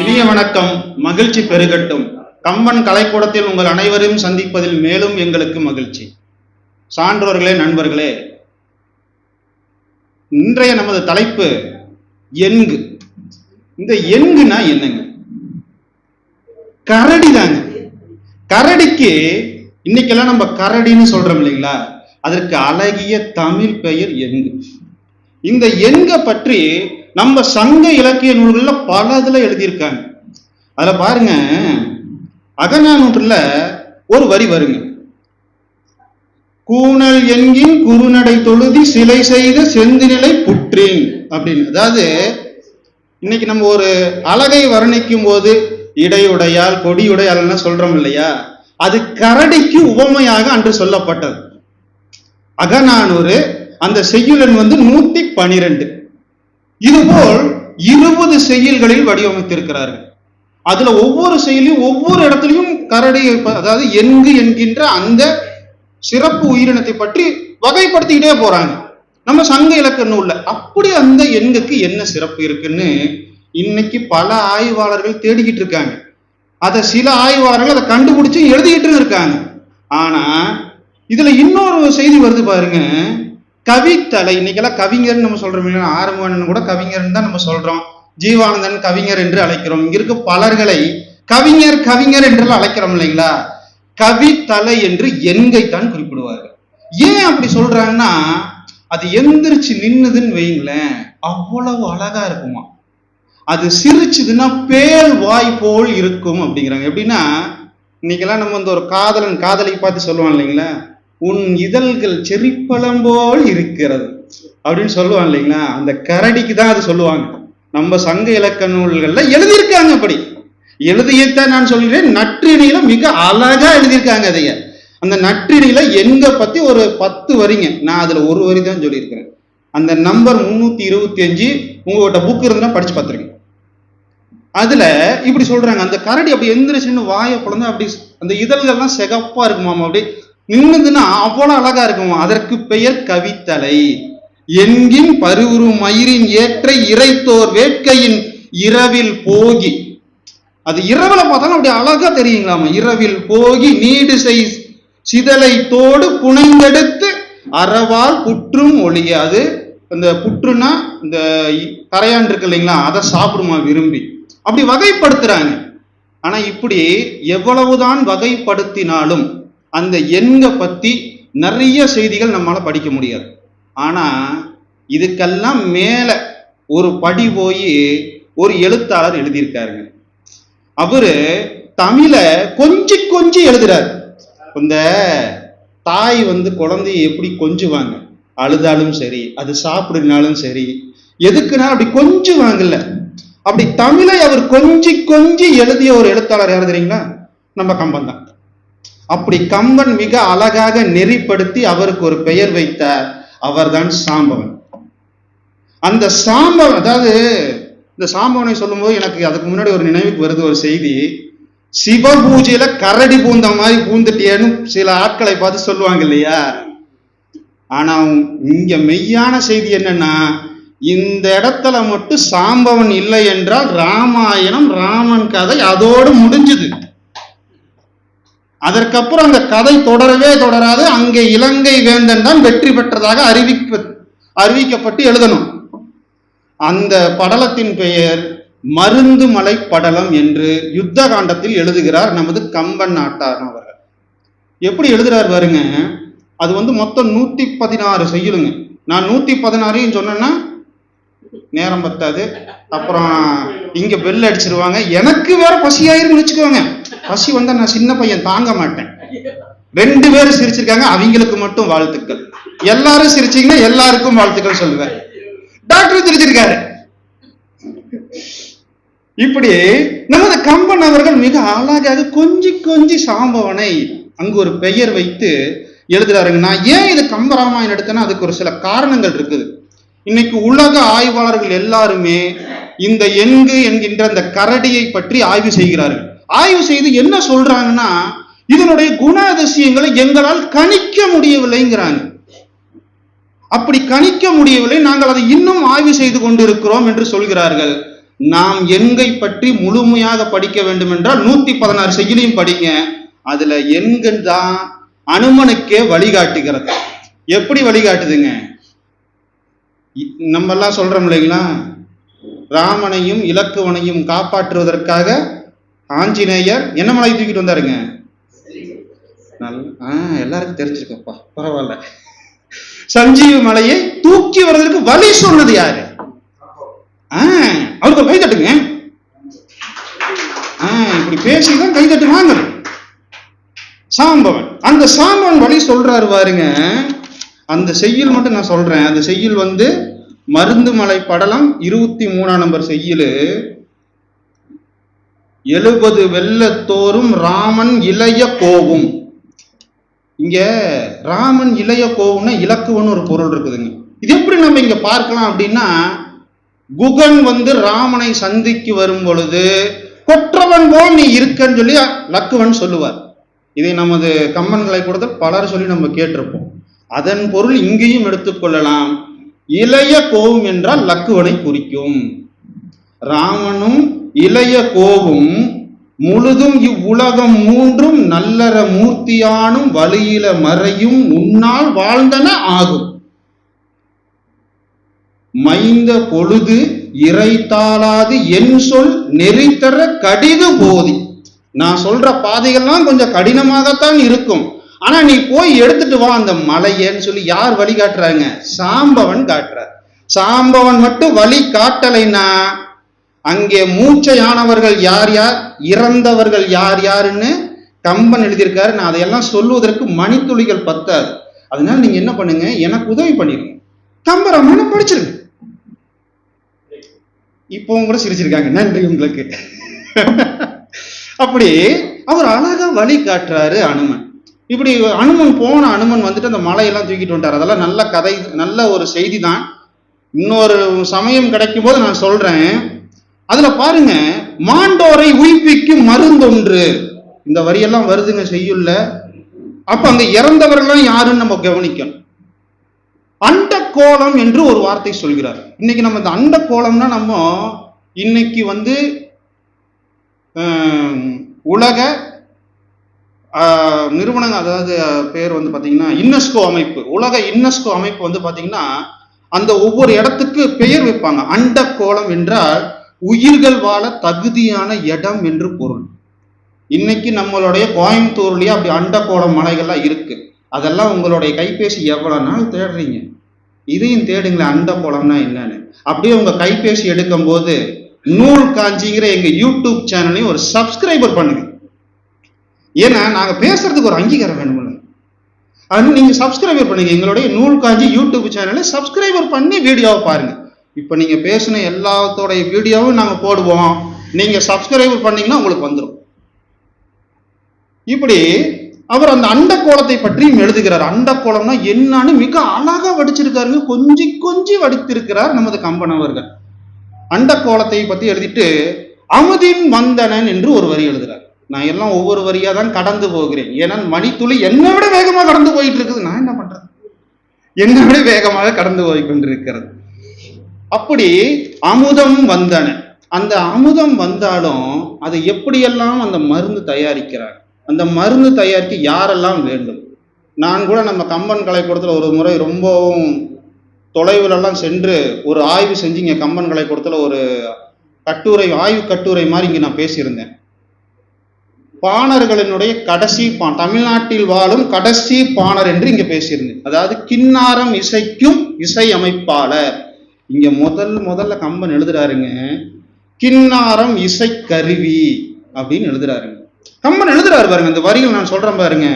இனிய வணக்கம். மகிழ்ச்சி பெருகட்டும். கம்பன் கலைக்கூடத்தில் உங்கள் அனைவரையும் சந்திப்பதில் மேலும் எங்களுக்கு மகிழ்ச்சி. சான்றோர்களே நண்பர்களே இன்றைய நமது தலைப்பு எண்கு இந்த எண்குனா என்னங்க? கரடி தாங்க கரடிக்கு இன்னைக்கெல்லாம் நம்ம கரடின்னு சொல்றோம் இல்லைங்களா? அதற்கு அழகிய தமிழ் பெயர் எண்கு இந்த எண்க பற்றி நம்ம சங்க இலக்கிய நூல்களில் பல இதில் எழுதியிருக்காங்க. அதில் பாருங்க அகநானூற்றில் ஒரு வரி வருங்க. கூணல் என்கின் குறுநடை தொழுதி சிலை செய்த செந்துநிலை புற்றின் அப்படின்னு. அதாவது இன்னைக்கு நம்ம ஒரு அழகை வர்ணிக்கும் போது இடையுடையால் கொடியுடையால் சொல்றோம் இல்லையா? அது கரடிக்கு உவமையாக அன்று சொல்லப்பட்டது. அகநானூறு அந்த செய்யுளன் வந்து நூத்தி பனிரெண்டு. இதுபோல் இருபது செயல்களில் வடிவமைத்திருக்கிறார்கள். அதுல ஒவ்வொரு செயலையும் ஒவ்வொரு இடத்துலையும் கரடி அதாவது எங்கு என்கின்ற அந்த சிறப்பு உயிரினத்தை பற்றி வகைப்படுத்திக்கிட்டே போறாங்க. நம்ம சங்க இலக்க நூல்ல அப்படி அந்த எண்ணுக்கு என்ன சிறப்பு இருக்குன்னு இன்னைக்கு பல ஆய்வாளர்கள் தேடிக்கிட்டு இருக்காங்க. அதை சில ஆய்வாளர்கள் அதை கண்டுபிடிச்சு எழுதிக்கிட்டு இருக்காங்க ஆனா இதுல இன்னொரு செய்தி வருது பாருங்க. கவித்தலை இன்னைக்கெல்லாம் கவிஞர்னு நம்ம சொல்றோம் இல்லையா ஆரம்பன் கூட கவிஞர்னு தான் நம்ம சொல்றோம். ஜீவானந்தன் கவிஞர் என்று அழைக்கிறோம். இங்க இருக்க பலர்களை கவிஞர் கவிஞர் என்றெல்லாம் அழைக்கிறோம் இல்லைங்களா? கவித்தலை என்று எங்கைத்தான் குறிப்பிடுவார்கள். ஏன் அப்படி சொல்றாங்கன்னா அது எந்திரிச்சு நின்னுதுன்னு வைங்களேன் அவ்வளவு அழகா இருக்குமா? அது சிரிச்சுதுன்னா பேல் வாய் போல் இருக்கும் அப்படிங்கிறாங்க. எப்படின்னா இன்னைக்கெல்லாம் நம்ம வந்து ஒரு காதலன் காதலிக்கு பார்த்து சொல்லுவான் இல்லைங்களா? உன் இதழ்கள் செரிப்பழம் போல் இருக்கிறது. அப்படின்னு சொல்லுவான் இல்லைங்களா? அந்த கரடிக்கு தான் அது சொல்லுவாங்க. நம்ம சங்க இலக்க நூல்கள்ல எழுதியிருக்காங்க அப்படி. எழுதியத்தான் நான் சொல்கிறேன். நற்றிணையில மிக அழகா எழுதியிருக்காங்க அதைய. அந்த நற்றிணையில எங்க பத்தி ஒரு பத்து வரிங்க. நான் அதுல ஒரு வரி தான் சொல்லியிருக்கிறேன். அந்த நம்பர் முன்னூத்தி இருபத்தி அஞ்சு உங்ககிட்ட புக் இருந்தா படிச்சு பார்த்துருங்க. அதுல இப்படி சொல்றாங்க. அந்த கரடி அப்படி எந்திரிச்சுன்னு வாயை குழந்தை அப்படி அந்த இதழ்கள்லாம் சிகப்பா இருக்குமாமா? அப்படி நின்னுதுன்னா அவ்வளோ அழகா இருக்கும்? அதற்கு பெயர் கவித்தலை. என்கின் பருவுரு மயிரின் ஏற்ற இறைத்தோர் வேட்கையின் இரவில் போகி. அது இரவில் பார்த்தாலும் அப்படி அழகா தெரியுங்களாமா இரவில் போகி நீடு செய் சிதலை தோடு புனைந்தெடுத்து அறவால் புற்றும் ஒளிய. அது அந்த புற்றுனா இந்த கரையான் இருக்கு இல்லைங்களா? அதை சாப்பிடுமா விரும்பி. அப்படி வகைப்படுத்துறாங்க. ஆனா இப்படி எவ்வளவுதான் வகைப்படுத்தினாலும் அந்த எண்க பற்றி நிறைய செய்திகள் நம்மளால் படிக்க முடியாது. ஆனால் இதுக்கெல்லாம் மேலே ஒரு படி போய் ஒரு எழுத்தாளர் எழுதியிருக்காருங்க. அவரு தமிழை கொஞ்சி கொஞ்சி எழுதுறாரு. இந்த தாய் வந்து குழந்தைய எப்படி கொஞ்சுவாங்க? அழுதாலும் சரி அது சாப்பிடுனாலும் சரி எதுக்குனாலும் அப்படி கொஞ்சுவாங்கல்ல. அப்படி தமிழை அவர் கொஞ்சி கொஞ்சி எழுதிய ஒரு எழுத்தாளர் யார் தெரியுங்களா? நம்ம கம்பந்தான் அப்படி கம்பன் மிக அழகாக நெறிப்படுத்தி அவருக்கு ஒரு பெயர் வைத்தார். அவர்தான் சாம்பவன். அந்த சாம்பவன் அதாவது இந்த சாம்பவனை சொல்லும்போது எனக்கு அதுக்கு முன்னாடி ஒரு நினைவுக்கு வருது ஒரு செய்தி. சிவ பூஜையில கரடி பூந்த மாதிரி பூந்துட்டியன்னு சில ஆட்களை பார்த்து சொல்லுவாங்க இல்லையா? ஆனா இங்க மெய்யான செய்தி என்னன்னா இந்த இடத்துல மட்டும் சாம்பவன் இல்லை என்றால் ராமாயணம் ராமன் கதை அதோடு முடிஞ்சுது. அதற்கப்புறம் அந்த கதை தொடரவே தொடராது. அங்கே இலங்கை வேந்தன் தான் வெற்றி பெற்றதாக அறிவிக்க அறிவிக்கப்பட்டு எழுதணும். அந்த படலத்தின் பெயர் மருந்து மலை படலம் என்று யுத்த காண்டத்தில் எழுதுகிறார் நமது கம்பன் நாட்டார் அவர்கள். எப்படி எழுதுறார் பாருங்க. அது வந்து மொத்தம் நூத்தி பதினாறு செய்யலுங்க நான் நூத்தி பதினாறையும் சொன்னேன்னா நேரம் பத்தாது. அப்புறம் இங்க பெல் அடிச்சிருவாங்க. எனக்கு வேற பசியாயிருன்னு வச்சுக்கோங்க. பசி வந்தா நான் சின்ன பையன் தாங்க மாட்டேன். ரெண்டு பேரும் சிரிச்சிருக்காங்க அவங்களுக்கு மட்டும் வாழ்த்துக்கள். எல்லாரும் சிரிச்சீங்கன்னா எல்லாருக்கும் வாழ்த்துக்கள் சொல்லுவேன். டாக்டர் சிரிச்சிருக்காரு இப்படி நமது கம்பன் அவர்கள் மிக அழகாக கொஞ்சி கொஞ்சி சாம்பவனை அங்கு ஒரு பெயர் வைத்து எழுதுறாருங்க. நான் ஏன் இது கம்பராமாயணம் எடுத்தேன்னா அதுக்கு ஒரு சில காரணங்கள் இருக்குது. இன்னைக்கு உலக ஆய்வாளர்கள் எல்லாருமே இந்த எங்கு என்கின்ற அந்த கரடியை பற்றி ஆய்வு செய்கிறார்கள். ஆய்வு செய்து என்ன சொல்றாங்கன்னா இதனுடைய குணாதிசயங்களை எங்களால் கணிக்க முடியவில்லைங்கிறாங்க. அப்படி கணிக்க முடியவில்லை நாங்கள் அதை இன்னும் ஆய்வு செய்து கொண்டிருக்கிறோம் என்று சொல்கிறார்கள். நாம் எண்கை பற்றி முழுமையாக படிக்க வேண்டும் என்றால் நூத்தி பதினாறு செய்யுளையும் படிங்க. அதுல எண்கள் தான் அனுமனுக்கே வழிகாட்டுகிறது. எப்படி வழிகாட்டுதுங்க? நம்ம எல்லாம் சொல்றோம் இல்லைங்களா? ராமனையும் இலக்குவனையும் காப்பாற்றுவதற்காக ஆஞ்சநேயர் என்ன மலை தூக்கிட்டு வந்தாருங்க? நல்ல ஆ எல்லாருக்கும் தெரிஞ்சிருக்கப்பா பரவாயில்ல. சஞ்சீவ மலையை தூக்கி வர்றதுக்கு வழி சொன்னது யாரு? ஆ, அவருக்கு கை தட்டுங்க. இப்படி பேசிதான் கை தட்டு வாங்க சாம்பவன். அந்த சாம்பவன் வழி சொல்றாரு பாருங்க. அந்த செய்யுள் மட்டும் நான் சொல்றேன். அந்த செய்யுள் வந்து மருந்து மலை படலம் இருபத்தி மூணாம் நம்பர் செய்யுள். எழுபது வெள்ளத்தோறும் ராமன் இளைய கோவும். இங்க ராமன் இளைய கோவும்னா இலக்குவன்னு ஒரு பொருள் இருக்குதுங்க. இது எப்படி நம்ம இங்க பார்க்கலாம் அப்படின்னா குகன் வந்து ராமனை சந்திக்கு வரும் பொழுது கொற்றவன் போல் நீ இருக்கன்னு சொல்லி லக்குவன் சொல்லுவார். இதை நமது கம்பன்களை கொடுத்து பலர் சொல்லி நம்ம கேட்டிருப்போம். அதன் பொருள் இங்கேயும் எடுத்துக்கொள்ளலாம் இளைய கோவும் என்றால் லக்குவனை குறிக்கும். ராமனும் இளைய கோவும் முழுதும் இவ்வுலகம் மூன்றும் நல்லற மூர்த்தியானும் வழியில மறையும் உன்னால் வாழ்ந்தன ஆகும். மைந்த பொழுது இறைத்தாளாது என் சொல் நெறித்தர கடிது போதி. நான் சொல்ற பாதைகள்லாம் கொஞ்சம் கடினமாகத்தான் இருக்கும். ஆனா நீ போய் எடுத்துட்டு வா அந்த மலையன்னு சொல்லி யார் வழி காட்டுறாங்க? சாம்பவன் காட்டுறார். சாம்பவன் மட்டும் வழி காட்டலைன்னா அங்கே மூச்சையானவர்கள் யார் யார்? இறந்தவர்கள் யார் யாருன்னு கம்பன் எழுதியிருக்காரு. நான் அதையெல்லாம் சொல்லுவதற்கு மணித்துளிகள் பத்தாது. அதனால நீங்க என்ன பண்ணுங்க? எனக்கு உதவி பண்ணிருங்க. கம்பராமாயணம் படிச்சிருங்க இப்போ கூட சிரிச்சிருக்காங்க. நன்றி உங்களுக்கு. அப்படி அவர் அழகா வழி காட்டுறாரு அனுமன். இப்படி அனுமன் போன அனுமன் வந்துட்டு அந்த மலையெல்லாம் தூக்கிட்டு வந்துட்டார். அதெல்லாம் நல்ல கதை நல்ல ஒரு செய்தி தான் இன்னொரு சமயம் கிடைக்கும் போது நான் சொல்றேன். அதுல பாருங்க மாண்டோரை உயிர்ப்பிக்கும் மருந்தொன்று. இந்த வரியெல்லாம் வருதுங்க செய்யுள்ள. அப்ப அங்க இறந்தவர்கள்லாம் யாருன்னு நம்ம கவனிக்கணும். அண்டக்கோலம் என்று ஒரு வார்த்தை சொல்கிறார். இன்னைக்கு நம்ம இந்த அண்டக்கோலம்னா நம்ம இன்னைக்கு வந்து உலக நிறுவனங்கள் அதாவது பேர் வந்து பார்த்தீங்கன்னா யுனெஸ்கோ அமைப்பு. உலக யுனெஸ்கோ அமைப்பு வந்து பார்த்தீங்கன்னா அந்த ஒவ்வொரு இடத்துக்கு பெயர் வைப்பாங்க. அண்டக்கோலம் என்றால் உயிர்கள் வாழ தகுதியான இடம் என்று பொருள். இன்னைக்கு நம்மளுடைய கோயம்புத்தூர்லயே அப்படி அண்டக்கோலம் மலைகள்லாம் இருக்கு. அதெல்லாம் உங்களுடைய கைபேசி எவ்வளவு நாள் தேடுறீங்க? இதையும் தேடுங்களேன் அண்டக்கோலம்னா என்னன்னு. அப்படியே உங்க கைபேசி எடுக்கும்போது நூல் காஞ்சிங்கிற எங்க யூடியூப் சேனலையும் ஒரு சப்ஸ்கிரைபர் பண்ணுங்க. ஏன்னா நாங்க பேசுறதுக்கு ஒரு அங்கீகாரம் வேணும்ல அது நீங்க சப்ஸ்கிரைபர் பண்ணுங்க. எங்களுடைய நூல் காஞ்சி யூடியூப் சேனலை சப்ஸ்கிரைபர் பண்ணி வீடியோவை பாருங்க. இப்போ நீங்க பேசின எல்லாத்தோடைய வீடியோவும் நாங்கள் போடுவோம். நீங்க சப்ஸ்கிரைபர் பண்ணீங்கன்னா உங்களுக்கு வந்துடும் இப்படி அவர் அந்த அண்டக்கோளத்தை பற்றியும் எழுதுகிறார். அண்டக்கோளம்னா என்னன்னு மிக அழகா வடிச்சிருக்காருங்க. கொஞ்சி கொஞ்சி வடித்திருக்கிறார் நமது கம்பன் அவர்கள். அண்டக்கோலத்தை பத்தி எழுதிட்டு அமுதின் வந்தனன் என்று ஒரு வரி எழுதுகிறார் நான் எல்லாம் ஒவ்வொரு வரியா தான் கடந்து போகிறேன். ஏன்னா மணித்துளி என்னை விட வேகமா கடந்து போயிட்டு இருக்குது. நான் என்ன பண்றது? என்னை விட வேகமாக கடந்து போய் கொண்டிருக்கிறது. அப்படி அமுதம் வந்தன. அந்த அமுதம் வந்தாலும் அதை எப்படியெல்லாம் அந்த மருந்து தயாரிக்கிறார்? அந்த மருந்து தயாரிக்க யாரெல்லாம் வேண்டும்? நான் கூட நம்ம கம்பன் கலைக்கூடத்தில் ஒரு முறை ரொம்பவும் தொலைவிலெல்லாம் சென்று ஒரு ஆய்வு செஞ்சு இங்கே கம்பன் கலைக்கூடத்தில் ஒரு கட்டுரை ஆய்வு கட்டுரை மாதிரி இங்கே நான் பேசியிருந்தேன். பாணர்களினுடைய கடைசி பான் தமிழ்நாட்டில் வாழும் கடைசி பாணர் என்று இங்கே பேசியிருந்தேன். அதாவது கின்னாரம் இசைக்கும் இசை அமைப்பாளர். இங்க முதல் முதல்ல கம்பன் எழுதுறாருங்க கிண்ணாரம் இசை கருவி அப்படின்னு எழுதுறாருங்க. கம்பன் எழுதுறாரு பாருங்க இந்த வரிகள் நான் சொல்றேன் பாருங்க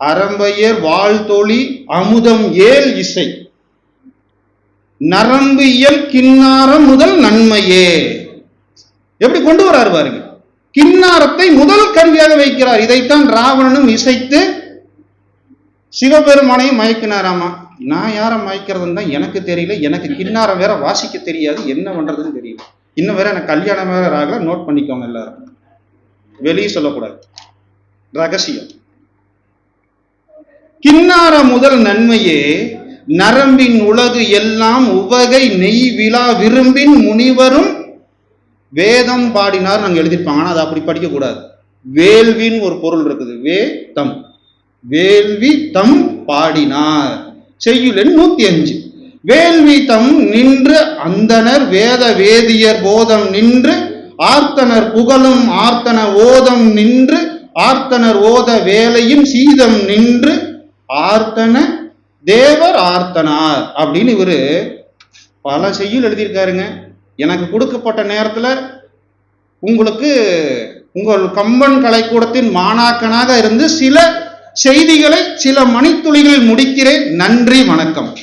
அரம்பையர் வாழ்த்தொழி அமுதம் ஏல் இசை. நரம்பு இயல் கின்னாரம் முதல் நன்மையே. எப்படி கொண்டு வராரு பாருங்க கின்னாரத்தை முதல் கருவியாக வைக்கிறார். இதைத்தான் ராவணனும் இசைத்து சிவபெருமானையும் மயக்கினாராமா? நான் யாரை மாய்க்கிறதுன்னு தான் எனக்கு தெரியல எனக்கு கிண்ணாரம் வேற வாசிக்க தெரியாது என்ன பண்றதுன்னு தெரியல. இன்னும் வேற எனக்கு கல்யாணம் வேற ஆகல நோட் பண்ணிக்கோங்க எல்லாரும். வெளியே சொல்லக்கூடாது. ரகசியம். கின்னார முதல் நன்மையே நரம்பின் உலகு எல்லாம் உவகை நெய் விழா விரும்பின் முனிவரும் வேதம் பாடினார் நாங்க எழுதியிருப்பாங்க ஆனா அதை அப்படி படிக்க கூடாது வேள்வின்னு ஒரு பொருள் இருக்குது. வே தம் வேள்வி தம் பாடினார். செய்யுள் நூத்தி அஞ்சு வேள்வி தம் நின்று அந்தனர் வேத வேதியர் போதம் நின்று ஆர்த்தனர் புகழும் ஆர்த்தன ஓதம் நின்று ஆர்த்தனர் ஓத வேலையும் சீதம் நின்று ஆர்த்தன தேவர் ஆர்த்தனார் அப்படின்னு இவரு பல செய்யுள் எழுதியிருக்காருங்க. எனக்கு கொடுக்கப்பட்ட நேரத்துல உங்களுக்கு உங்கள் கம்பன் கலைக்கூடத்தின் மாணாக்கனாக இருந்து சில செய்திகளை சில மணித்துளிகளில் முடிக்கிறேன். நன்றி வணக்கம்.